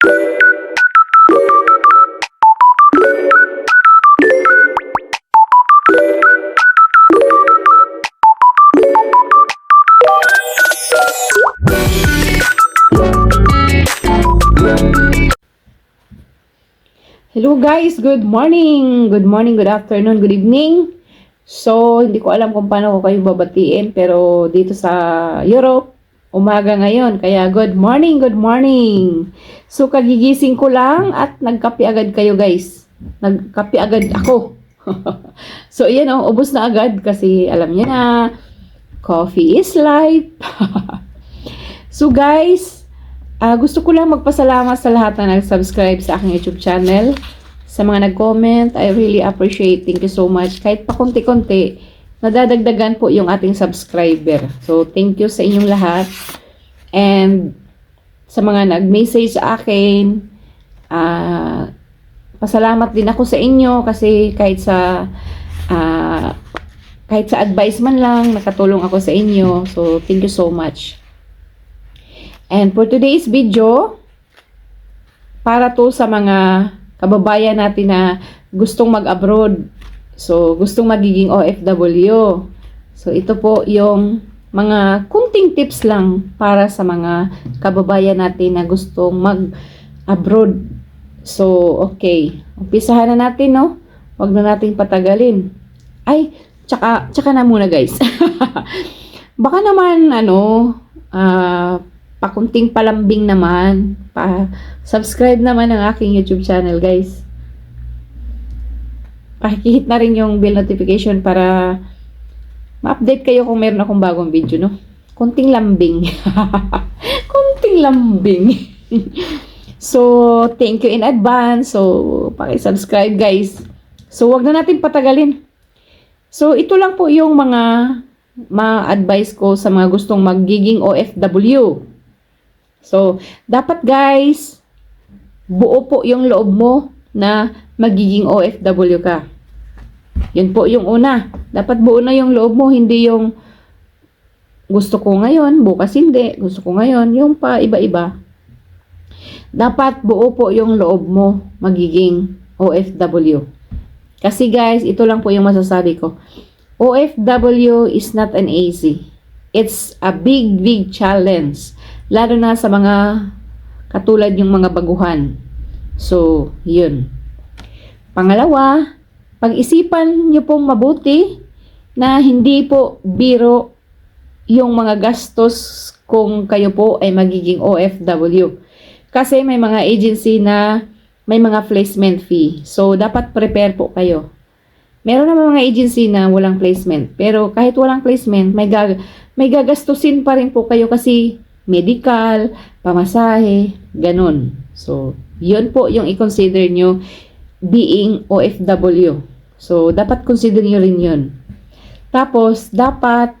Hello guys, good morning! Good morning, good afternoon, good evening. So, hindi ko alam kung paano ko kayo babatiin, pero dito sa Europe, umaga ngayon. Kaya good morning, good morning! So, kagigising ko lang at nagkape agad kayo guys. Nagkape agad ako. so, yan o, ubos na agad kasi alam niyo na, coffee is life. so guys, Ah, gusto ko lang magpasalamat sa lahat na nag-subscribe sa aking YouTube channel. Sa mga nag-comment, I really appreciate. Thank you so much. Kahit pa konti-konti, nadadagdagan po yung ating subscriber. So, thank you sa inyong lahat. And sa mga nag-message sa akin, ah, pasalamat din ako sa inyo kasi kahit sa ah, kahit sa advice man lang, nakatulong ako sa inyo. So, thank you so much. And for today's video, para to sa mga kababayan natin na gustong mag-abroad. So, gustong magiging OFW. So, ito po yung mga kunting tips lang para sa mga kababayan natin na gustong mag-abroad. So, okay. Umpisahan na natin, no? Huwag na nating patagalin. Ay, tsaka, tsaka na muna, guys. Baka naman, ano, ah, pakunting palambing naman. Pa subscribe naman ang aking YouTube channel, guys. Pakihit na rin yung bell notification para ma-update kayo kung meron akong bagong video, no? Kunting lambing. Kunting lambing. so, thank you in advance. So, paki-subscribe, guys. So, wag na natin patagalin. So, ito lang po yung mga ma-advise ko sa mga gustong magiging OFW. So, dapat guys, buo po yung loob mo na magiging OFW ka. Yun po yung una. Dapat buo na yung loob mo, hindi yung gusto ko ngayon, bukas hindi, gusto ko ngayon, yung pa iba-iba. Dapat buo po yung loob mo magiging OFW. Kasi guys, ito lang po yung masasabi ko. OFW is not an easy. It's a big, big challenge. Lalo na sa mga katulad yung mga baguhan. So, yun. Pangalawa, pag-isipan nyo pong mabuti na hindi po biro yung mga gastos kung kayo po ay magiging OFW. Kasi may mga agency na may mga placement fee. So, dapat prepare po kayo. Meron naman mga agency na walang placement. Pero kahit walang placement, may, gag may gagastusin pa rin po kayo kasi medical, pamasahe, ganun. So, yun po yung i-consider nyo being OFW. So, dapat consider nyo rin yun. Tapos, dapat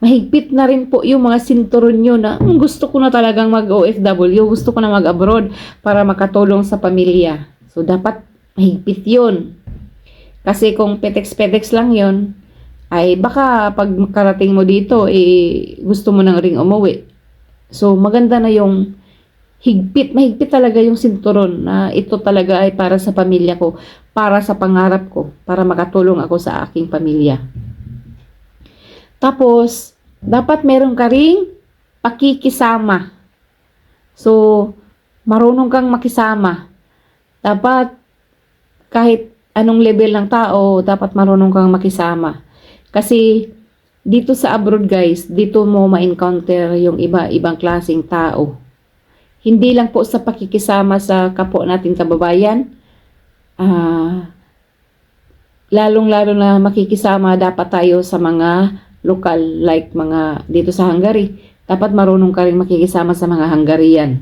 mahigpit na rin po yung mga sinturon nyo na "Hmm, gusto ko na talagang mag-OFW, gusto ko na mag-abroad para makatulong sa pamilya. So, dapat mahigpit yun. Kasi kung petex-petex lang yun, ay baka pag makarating mo dito, eh, gusto mo nang ring umuwi. So, maganda na yung higpit, mahigpit talaga yung sinturon na ito talaga ay para sa pamilya ko, para sa pangarap ko, para makatulong ako sa aking pamilya. Tapos, dapat meron ka ring pakikisama. So, marunong kang makisama. Dapat, kahit anong level ng tao, dapat marunong kang makisama. Kasi, dito sa abroad guys, dito mo ma-encounter yung iba-ibang klaseng tao. Hindi lang po sa pakikisama sa kapwa natin kababayan, ah, lalong-lalo na makikisama dapat tayo sa mga lokal like mga dito sa Hungary. Dapat marunong ka rin makikisama sa mga Hungarian.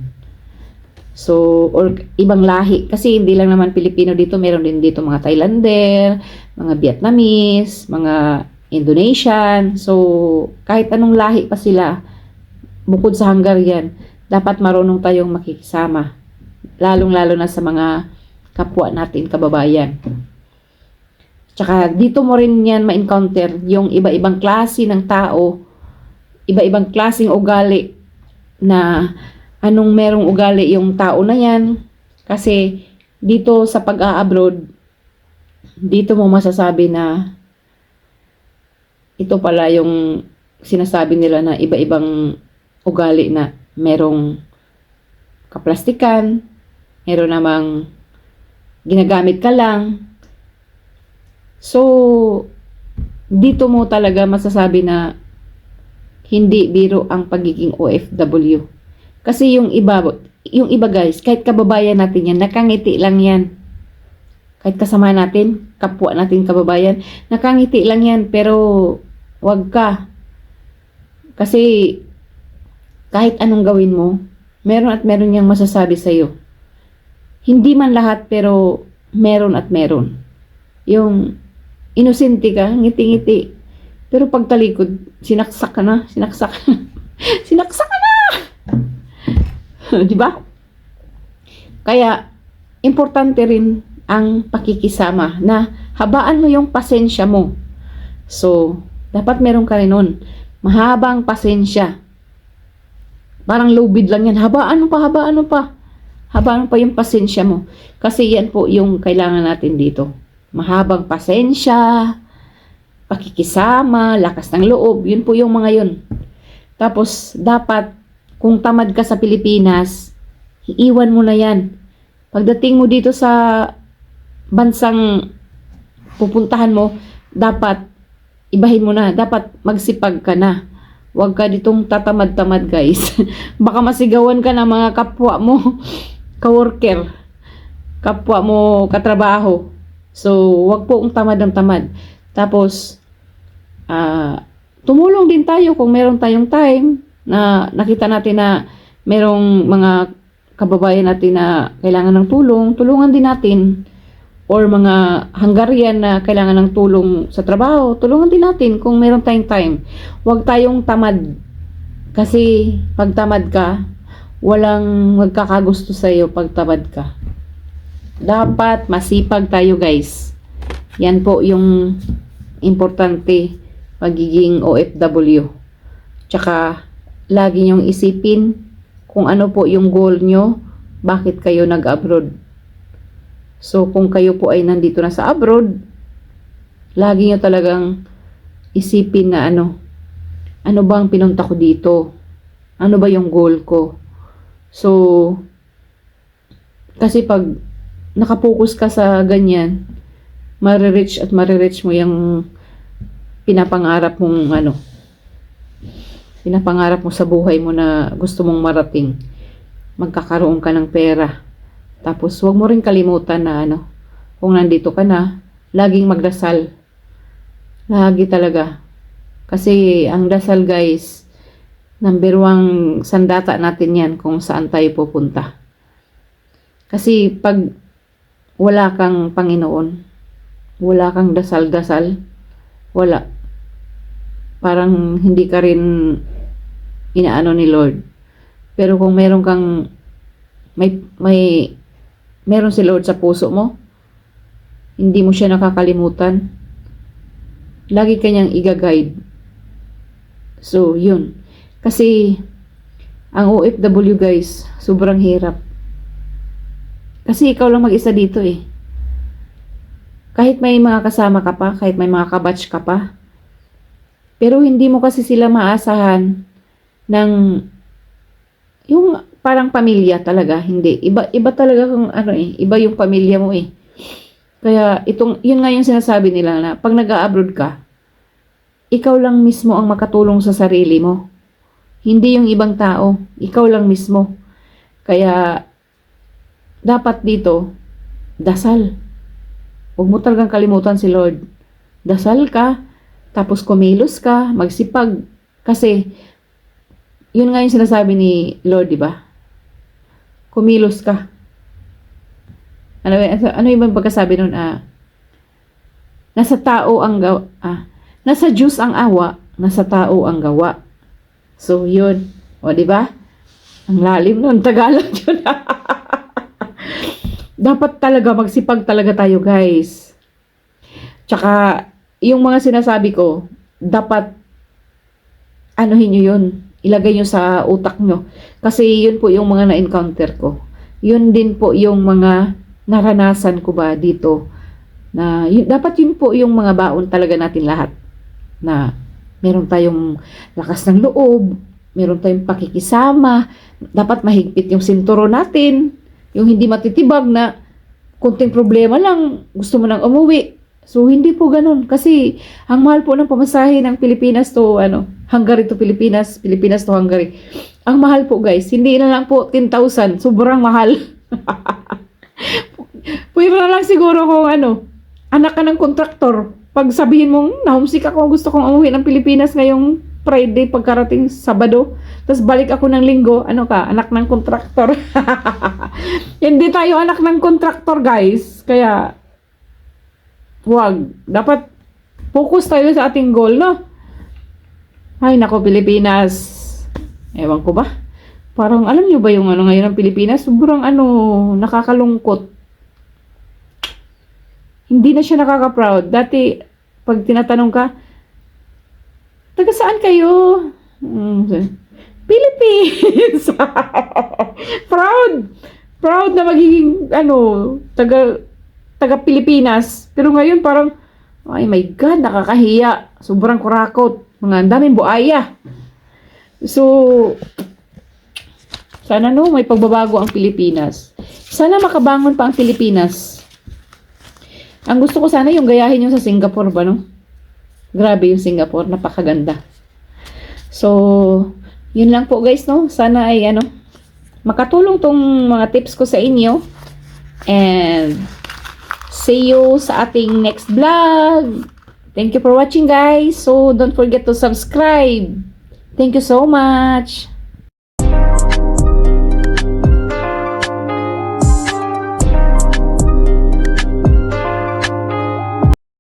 So, or ibang lahi. Kasi hindi lang naman Pilipino dito, meron din dito mga Thailander, mga Vietnamese, mga Indonesian. So, kahit anong lahi pa sila, bukod sa Hungarian, dapat marunong tayong makikisama. Lalong-lalo na sa mga kapwa natin, kababayan. Tsaka dito mo rin yan ma-encounter yung iba-ibang klase ng tao, iba-ibang klaseng ugali na anong merong ugali yung tao na yan. Kasi dito sa pag-a-abroad, dito mo masasabi na ito pala yung sinasabi nila na iba-ibang ugali na merong kaplastikan, meron namang ginagamit ka lang. So, dito mo talaga masasabi na hindi biro ang pagiging OFW. Kasi yung iba, yung iba guys, kahit kababayan natin yan, nakangiti lang yan. Kahit kasama natin, kapwa natin kababayan, nakangiti lang yan, pero wag ka. Kasi kahit anong gawin mo, meron at meron niyang masasabi sa'yo. Hindi man lahat, pero meron at meron. Yung inosente ka, ngiti-ngiti. Pero pagtalikod, sinaksak ka na, sinaksak sinaksak ka na! Di ba? Kaya, importante rin ang pakikisama na habaan mo yung pasensya mo. So, dapat meron ka rin nun. Mahabang pasensya. Parang low bid lang yan. Habaan mo pa, habaan mo pa. Habaan mo pa yung pasensya mo. Kasi yan po yung kailangan natin dito. Mahabang pasensya, pakikisama, lakas ng loob. Yun po yung mga yun. Tapos, dapat, kung tamad ka sa Pilipinas, iiwan mo na yan. Pagdating mo dito sa bansang pupuntahan mo, dapat ibahin mo na. Dapat magsipag ka na. Huwag ka ditong tatamad-tamad, guys. Baka masigawan ka ng mga kapwa mo, kaworker, kapwa mo katrabaho. So, wag po ang tamad ng tamad. Tapos, ah, tumulong din tayo kung meron tayong time na nakita natin na merong mga kababayan natin na kailangan ng tulong, tulungan din natin. Or mga Hungarian na kailangan ng tulong sa trabaho, tulungan din natin kung meron tayong time. Huwag tayong tamad. Kasi pag tamad ka, walang magkakagusto sa iyo pag tamad ka. Dapat masipag tayo guys. Yan po yung importante pagiging OFW. Tsaka lagi niyong isipin kung ano po yung goal nyo, bakit kayo nag-abroad. So, kung kayo po ay nandito na sa abroad, lagi nyo talagang isipin na ano, ano ba ang pinunta ko dito? Ano ba yung goal ko? So, kasi pag nakapokus ka sa ganyan, marireach at marireach mo yung pinapangarap mong ano, pinapangarap mo sa buhay mo na gusto mong marating. Magkakaroon ka ng pera. Tapos, huwag mo rin kalimutan na ano, kung nandito ka na, laging magdasal. Lagi talaga. Kasi, ang dasal guys, number one sandata natin yan kung saan tayo pupunta. Kasi, pag wala kang Panginoon, wala kang dasal-dasal, wala. Parang hindi ka rin inaano ni Lord. Pero kung meron kang may may meron si Lord sa puso mo, hindi mo siya nakakalimutan. Lagi kanyang iga-guide. So, yun. Kasi, ang OFW guys, sobrang hirap. Kasi ikaw lang mag-isa dito eh. Kahit may mga kasama ka pa, kahit may mga kabatch ka pa, pero hindi mo kasi sila maasahan ng yung parang pamilya talaga, hindi. Iba iba talaga kung ano eh, iba yung pamilya mo eh. Kaya itong yun nga yung sinasabi nila na pag nag-abroad ka, ikaw lang mismo ang makatulong sa sarili mo. Hindi yung ibang tao, ikaw lang mismo. Kaya dapat dito dasal. Huwag mo talagang kalimutan si Lord. Dasal ka, tapos kumilos ka, magsipag. Kasi, yun nga yung sinasabi ni Lord, di ba? Kumilos ka. Ano, ano yung pagkasabi nun? Ah, nasa tao ang gawa. Ah, nasa Diyos ang awa, nasa tao ang gawa. So, yun. O, di ba? Ang lalim nun. Tagalog yun. Dapat talaga magsipag talaga tayo, guys. Tsaka, yung mga sinasabi ko, dapat anuhin nyo yun. Ilagay nyo sa utak nyo. Kasi yun po yung mga na-encounter ko. Yun din po yung mga naranasan ko ba dito. Na, yun, dapat yun po yung mga baon talaga natin lahat. Na meron tayong lakas ng loob, meron tayong pakikisama, dapat mahigpit yung sinturo natin, yung hindi matitibag na kunting problema lang, gusto mo nang umuwi. So, hindi po ganun. Kasi, ang mahal po ng pamasahe ng Pilipinas to, ano, Hungary to Pilipinas, Pilipinas to Hungary. Ang mahal po, guys. Hindi na lang po 10,000. Sobrang mahal. Pwede na lang siguro kung ano, anak ka ng kontraktor. Pag sabihin mong, na-homesick ako, gusto kong umuwi ng Pilipinas ngayong Friday pagkarating Sabado. Tapos balik ako ng linggo, ano ka, anak ng kontraktor. Hindi tayo anak ng kontraktor, guys. Kaya, wag. Dapat focus tayo sa ating goal, no? Ay, nako, Pilipinas. Ewan ko ba? Parang, alam nyo ba yung ano ngayon ng Pilipinas? Sobrang ano, nakakalungkot. Hindi na siya nakaka-proud. Dati, pag tinatanong ka, taga saan kayo? Hmm, Philippines! proud! Proud na magiging, ano, taga, taga Pilipinas. Pero ngayon parang, ay my God, nakakahiya. Sobrang kurakot. Mga daming buaya. So, sana no, may pagbabago ang Pilipinas. Sana makabangon pa ang Pilipinas. Ang gusto ko sana yung gayahin yung sa Singapore ba, no? Grabe yung Singapore, napakaganda. So, yun lang po guys, no? Sana ay ano, makatulong tong mga tips ko sa inyo. And, see you sa ating next vlog. Thank you for watching guys. So, don't forget to subscribe. Thank you so much.